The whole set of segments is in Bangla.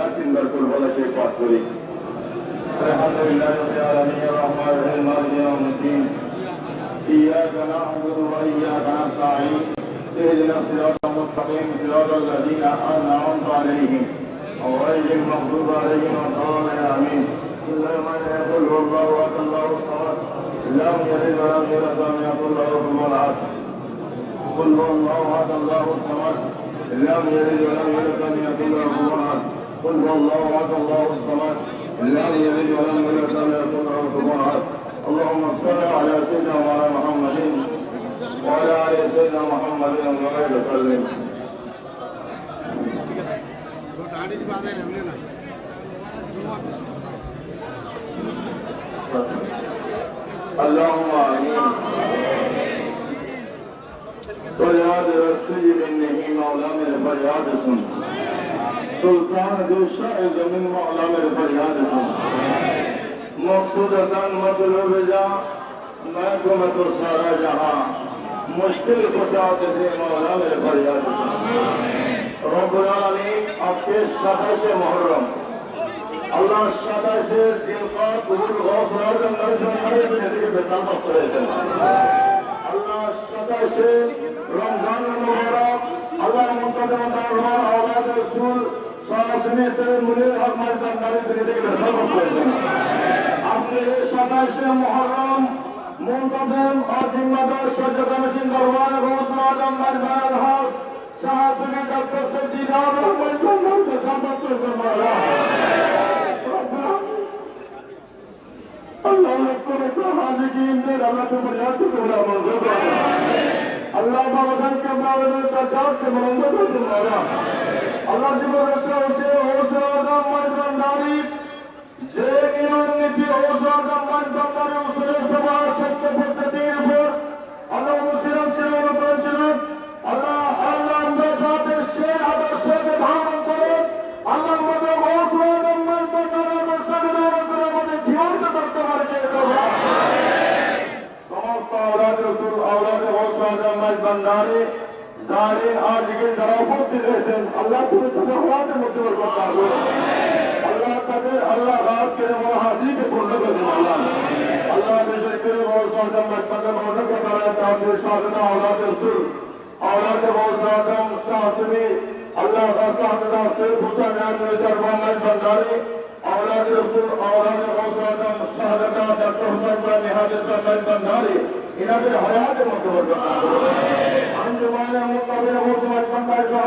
لا تنبركل ولا شيء فاتوري الحمد لله رب العالمين الرحمن الرحيم مالك يوم الدين إياك نعبد وإياك نستعين اهدنا الصراط المستقيم صراط الذين أنعمت عليهم غير المغضوب عليهم ولا آمين كلما من يقول الله أكبر الله الصلاة لم يلد ولم يولد ولم يقل له كفوا أحد قل هو الله أحد الله الصمد لم يلد ولم يولد ولم يقل له كفوا أحد قل هو الله أحد الله الصمد لم يلد ولم يولد ولم يكن له كفوا أحد. اللهم صل على سيدنا وعلى محمد وعلى آل سيدنا محمد وبارك وسلم اللهم آمين. فریاد رسول نہیں مولا میرے فریاد سن سلطان دیشا زمین مولا میرے فریاد کو مقصود ازان مطلب جا میں کو میں تو سارا جہاں مشکل خدا دے مولا میرے فریاد کو رب العالمین آپ کے سطح سے محرم আল্লাহ সাতাশের জিলকত বহুল গফ রাজন নবীকে বেতামত করেছেন আল্লাহ সাতাশে রমজান মুবারক আল্লাহ মুতাদ রহমান আওলাদের নির্বাচনে ইসলামের মনির হক মার্কার দাবি করে থেকে আজকে সাতাশে মহরম মুনতাদেম অজিম্মাদার সহ্য কমিশন দরবার ঘোষ মাদাম মারভাল হাস শাহসুনি ডক্টর সদ্দিদ আহমদ জন্নাত সম্পত্তির জমালা আল্লাহ لکھوں کو حاضر আল্লাহ জীবন হোসে আদম মজবান নারী যে নিয়ম নীতি আদম মজবান নারী উসুলে সমাজ সত্য পদ্ধতির উপর আল্লাহ মুসলিম ছিলেন করেছিলেন আল্লাহ আল্লাহ আমরা যাতে সে আদর্শকে ধারণ করে আল্লাহ আমাদের আদম মজবান নারী মুসলিম করে আমাদের জীবনকে করতে পারে সমস্ত আওলাদ রসুল আজকে যারা উপস্থিত আল্লাহ তুমি তুমি হওয়াতে মোটিভেট করতে হবে আল্লাহ তাদের আল্লাহ রাজকে এবং হাজিকে পূর্ণ করে আল্লাহ আল্লাহ দেশের গরিব অবস্থান বাচ্চাদের মনে করতে পারেন তাদের শাসন আওলাদ রসুল আওলাদ মৌসাদম শাহসুনি আল্লাহ শাহসুন আসিফ হুসাইন আহমেদ মোহাম্মদ বন্দারি আওলাদ রসুল আওলাদ মৌসাদম শাহদাদা ডক্টর হুসাইন নিহাজ সাহেব বন্দারি এনাদের হয়াতে মোটিভেট করতে হবে আমি জমানে মোতাবেক হোসমান বন্দারি সহ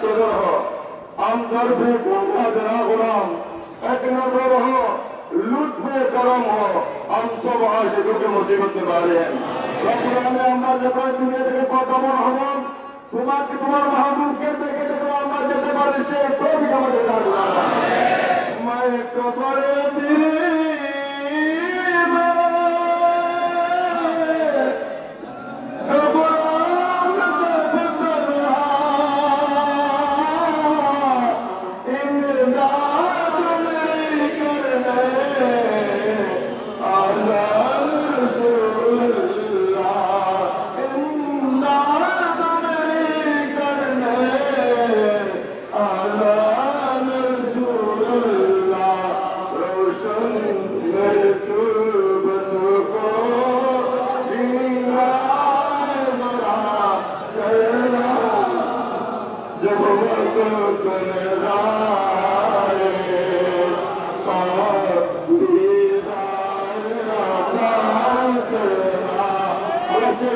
صدر ہو اندر بھی گنگا جنا غلام ایک نظر ہو لطف کرم ہو ہم سب عاشقوں کے مصیبت میں بارے ہیں আমরা যখন দুনিয়া থেকে প্রত্যাবর হব তোমাকে তোমার মাহবুবকে দেখে দেখে আমরা যেতে পারব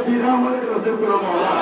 বিনা মনে করে সেগুলো মাওলা